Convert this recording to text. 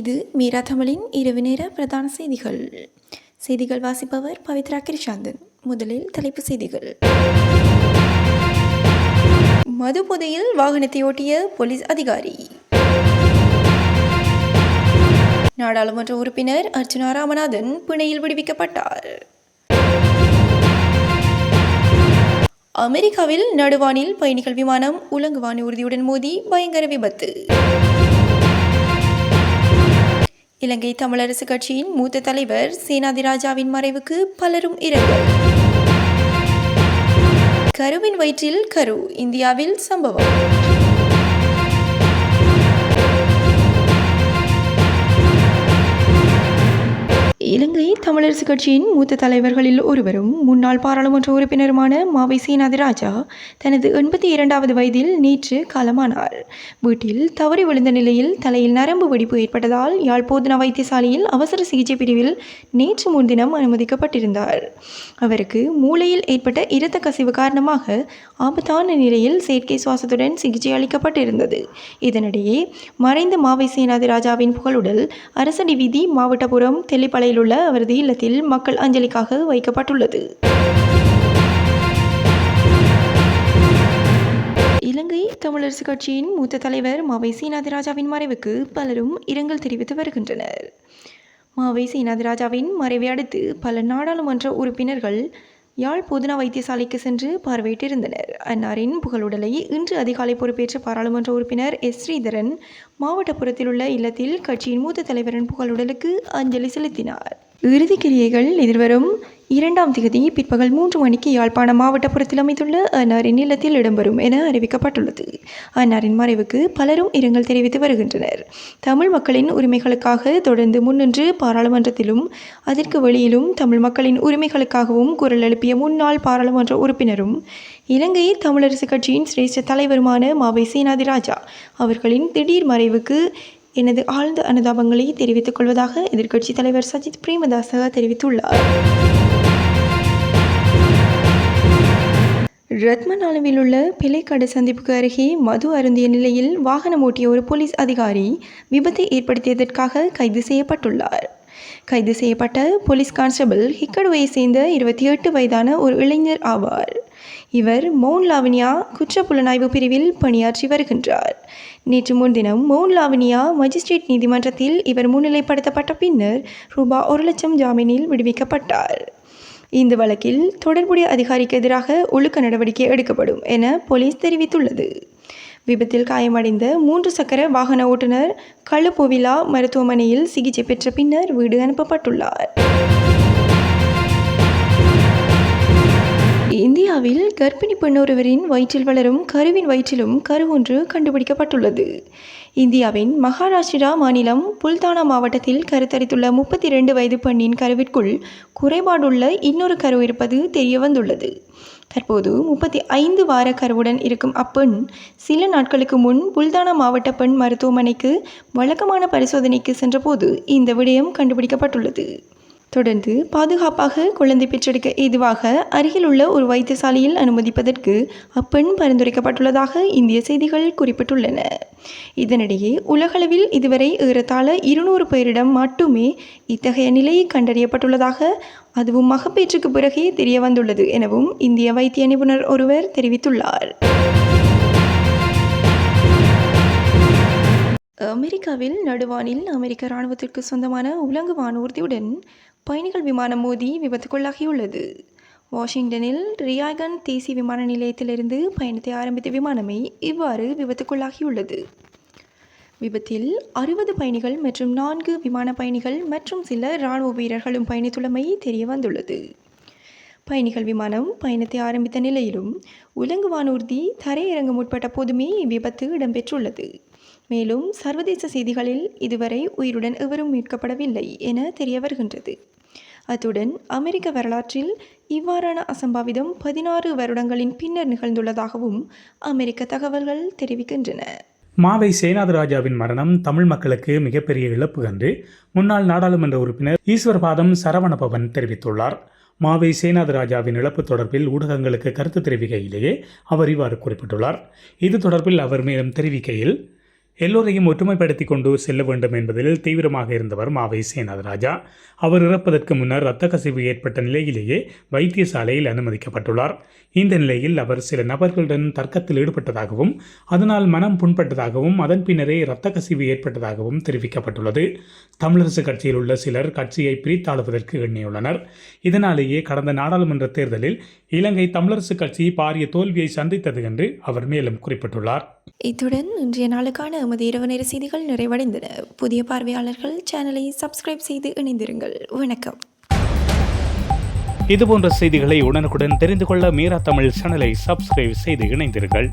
இது மீரா தமிழின் இரவு நேர பிரதான செய்திகள். செய்திகள் வாசிப்பவர் பவித்ரா கிருஷாந்தன். முதலில் தலைப்பு செய்திகள். மது புதையில் வாகனத்தை ஓட்டிய போலீஸ் அதிகாரி. நாடாளுமன்ற உறுப்பினர் அர்ச்சனா ராமநாதன் பிணையில் விடுவிக்கப்பட்டார். அமெரிக்காவில் நடுவானில் பயணிகள் விமானம் உலங்குவானி உறுதியுடன் மோதி பயங்கர விபத்து. இலங்கை தமிழரசு கட்சியின் மூத்த தலைவர் சேனாதிராஜாவின் மறைவுக்கு பலரும் இரங்கல். கருவின் வயிற்றில் கரு இந்தியாவில் சம்பவம். இலங்கை தமிழரசு கட்சியின் மூத்த தலைவர்களில் ஒருவரும் முன்னாள் பாராளுமன்ற உறுப்பினருமான மாவை சீனாதிராஜா தனது எண்பத்தி இரண்டாவது வயதில் நேற்று காலமானார். வீட்டில் தவறி விழுந்த நிலையில் தலையில் நரம்பு வெடிப்பு ஏற்பட்டதால் யாழ் போதனா வைத்தியசாலையில் அவசர சிகிச்சை பிரிவில் நேற்று முன்தினம் அனுமதிக்கப்பட்டிருந்தார். அவருக்கு மூளையில் ஏற்பட்ட இரத்த கசிவு காரணமாக ஆபத்தான நிலையில் செயற்கை சுவாசத்துடன் சிகிச்சை அளிக்கப்பட்டிருந்தது. இதனிடையே மறைந்த மாவை சேனாதிராஜாவின் புகழுடல் அரசடி வீதி மாவட்டபுரம் தெல்லிப்பளையில் உள்ள அவரது இல்லத்தில் மக்கள் அஞ்சலிக்காக வைக்கப்பட்டுள்ளது. இலங்கை தமிழரசு கட்சியின் மூத்த தலைவர் மாவை சீனாதிராஜாவின் மறைவுக்கு பலரும் இரங்கல் தெரிவித்து வருகின்றனர். மாவை சீனாதிராஜாவின் மறைவை அடுத்து பல நாடாளுமன்ற உறுப்பினர்கள் யாழ் பொதுனா வைத்தியசாலைக்கு சென்று பார்வையிட்டிருந்தனர். அன்னாரின் புகழுடலை இன்று அதிகாலை பொறுப்பேற்ற பாராளுமன்ற உறுப்பினர் எஸ். ஸ்ரீதரன் மாவட்டப்புறத்தில் உள்ள இல்லத்தில் கட்சியின் மூத்த தலைவரின் புகழுடலுக்கு அஞ்சலி செலுத்தினார். இறுதிக்கிரியைகள் எதிர்வரும் இரண்டாம் திகதி பிற்பகல் மூன்று மணிக்கு யாழ்ப்பாணம் மாவட்டப்புறத்தில் அமைந்துள்ள அன்னாரின் இல்லத்தில் இடம்பெறும் என அறிவிக்கப்பட்டுள்ளது. அன்னாரின் மறைவுக்கு பலரும் இரங்கல் தெரிவித்து வருகின்றனர். தமிழ் மக்களின் உரிமைகளுக்காக தொடர்ந்து முன்னின்று பாராளுமன்றத்திலும் அதற்கு வெளியிலும் தமிழ் மக்களின் உரிமைகளுக்காகவும் குரல் எழுப்பிய முன்னாள் பாராளுமன்ற உறுப்பினரும் இலங்கை தமிழரசு கட்சியின் சிரேஷ்ட தலைவருமான மாவை சேனாதிராஜா அவர்களின் திடீர் மறைவுக்கு எனது ஆழ்ந்த அனுதாபங்களை தெரிவித்துக் கொள்வதாக எதிர்க்கட்சித் தலைவர் சஜித் பிரேமதாச தெரிவித்துள்ளார். ரத்மநாலுவில் உள்ள பிள்ளைக்காடு சந்திப்புக்கு அருகே மது அருந்திய நிலையில் வாகனம் ஓட்டிய ஒரு போலீஸ் அதிகாரி விபத்தை ஏற்படுத்தியதற்காக கைது செய்யப்பட்டுள்ளார். கைது செய்யப்பட்ட போலீஸ் கான்ஸ்டபிள் ஹிக்கடுவையை சேர்ந்த இருபத்தி எட்டு வயதான ஒரு இளைஞர் ஆவார். இவர் மவுன் லாவணியா குற்ற புலனாய்வு பிரிவில் பணியாற்றி வருகின்றார். நேற்று முன்தினம் மவுன் லாவணியா மஜிஸ்ட்ரேட் நீதிமன்றத்தில் இவர் முன்னிலைப்படுத்தப்பட்ட பின்னர் ரூபா ஒரு லட்சம் ஜாமீனில் விடுவிக்கப்பட்டார். இந்த வழக்கில் தொடர்புடைய அதிகாரிக்கு எதிராக ஒழுக்க நடவடிக்கை எடுக்கப்படும் என போலீஸ் தெரிவித்துள்ளது. விபத்தில் காயமடைந்த மூன்று சக்கர வாகன ஓட்டுநர் கள்ளுப்போவிலா மருத்துவமனையில் சிகிச்சை பெற்ற பின்னர் வீடு அனுப்பப்பட்டுள்ளார். இந்தியாவில் கர்ப்பிணி பெண்ணொருவரின் வயிற்றில் வளரும் கருவின் வயிற்றிலும் கரு ஒன்று கண்டுபிடிக்கப்பட்டுள்ளது. இந்தியாவின் மகாராஷ்டிரா மாநிலம் புல்தானா மாவட்டத்தில் கருத்தரித்துள்ள முப்பத்தி இரண்டு வயது பெண்ணின் கருவிற்குள் குறைபாடுள்ள இன்னொரு கரு இருப்பது தெரியவந்துள்ளது. தற்போது முப்பத்தி ஐந்து வார கருவுடன் இருக்கும் அப்பெண் சில நாட்களுக்கு முன் புல்தானா மாவட்ட பெண் மருத்துவமனைக்கு வழக்கமான பரிசோதனைக்கு சென்றபோது இந்த விடயம் கண்டுபிடிக்கப்பட்டுள்ளது. தொடர்ந்து பாதுகாப்பாக குழந்தை பெற்றெடுக்க ஏதுவாக அருகில் உள்ள ஒரு வைத்தியசாலையில் அனுமதிப்பதற்கு அப்பெண் பரிந்துரைக்கப்பட்டுள்ளதாக இந்திய செய்திகள் குறிப்பிட்டுள்ளன. இதனிடையே உலகளவில் இதுவரை ஏறத்தாழ இருநூறு பேரிடம் மட்டுமே இத்தகைய நிலை கண்டறியப்பட்டுள்ளதாக அதுவும் மகப்பேற்றுக்கு பிறகே தெரிய வந்துள்ளது எனவும் இந்திய வைத்திய நிபுணர் ஒருவர் தெரிவித்துள்ளார். அமெரிக்காவில் நடுவானில் அமெரிக்க இராணுவத்திற்கு சொந்தமான உலங்கு வானூர்தியுடன் பயணிகள் விமானம் மோதி விபத்துக்குள்ளாகியுள்ளது. வாஷிங்டனில் ரியாகன் தேசிய விமான நிலையத்திலிருந்து பயணத்தை ஆரம்பித்த விமானமே இவ்வாறு விபத்துக்குள்ளாகியுள்ளது. விபத்தில் அறுபது பயணிகள் மற்றும் நான்கு விமான பயணிகள் மற்றும் சில இராணுவ வீரர்களும் பயணித்துள்ளமை தெரிய வந்துள்ளது பயணிகள் விமானம் பயணத்தை ஆரம்பித்த நிலையிலும் உலங்கு வானூர்தி தரையிறங்க முற்பட்ட போதுமே இவ்விபத்து இடம்பெற்றுள்ளது. மேலும் சர்வதேச செய்திகளில் இதுவரை உயிருடன் எவரும் மீட்கப்படவில்லை என தெரிய வருகின்றது அத்துடன் அமெரிக்க வரலாற்றில் இவ்வாறான அசம்பாவிதம் பதினாறு வருடங்களின் பின்னர் நிகழ்ந்துள்ளதாகவும் அமெரிக்க தகவல்கள் தெரிவிக்கின்றன. மாவை சேனாதராஜாவின் மரணம் தமிழ் மக்களுக்கு மிகப்பெரிய இழப்பு என்று முன்னாள் நாடாளுமன்ற உறுப்பினர் ஈஸ்வரபாதம் சரவணபவன் தெரிவித்துள்ளார். மாவை சேனாதராஜாவின் இழப்பு தொடர்பில் ஊடகங்களுக்கு கருத்து தெரிவிக்கையிலேயே அவர் இவ்வாறு குறிப்பிட்டுள்ளார். இது தொடர்பில் அவர் மேலும் தெரிவிக்கையில் எல்லோரையும் ஒற்றுமைப்படுத்தி கொண்டு செல்ல வேண்டும் என்பதில் தீவிரமாக இருந்தவர் மாவை சேனாதராஜா. அவர் இறப்பதற்கு முன்னர் இரத்த கசிவு ஏற்பட்ட நிலையிலேயே வைத்தியசாலையில் அனுமதிக்கப்பட்டுள்ளார். இந்த நிலையில் அவர் சில நபர்களுடன் தர்க்கத்தில் ஈடுபட்டதாகவும் அதனால் மனம் புண்பட்டதாகவும் அதன் பின்னரே இரத்த கசிவு ஏற்பட்டதாகவும் தெரிவிக்கப்பட்டுள்ளது. தமிழரசு கட்சியில் உள்ள சிலர் கட்சியை பிரித்தாளுவதற்கு எண்ணியுள்ளனர். இதனாலேயே கடந்த நாடாளுமன்ற தேர்தலில் இலங்கை தமிழரசு கட்சி பாரிய தோல்வியை சந்தித்தது என்று அவர் மேலும் குறிப்பிட்டுள்ளார். இத்துடன் இன்றைய நாளுக்கான எமது இரவு நேர செய்திகள் நிறைவடைந்தன. புதிய பார்வையாளர்கள் சேனலை சப்ஸ்கிரைப் செய்து இணைந்திருங்கள். வணக்கம். இதுபோன்ற செய்திகளை உடனுக்குடன் தெரிந்து கொள்ள மீரா தமிழ் சேனலை சப்ஸ்கிரைப் செய்து இணைந்திருங்கள்.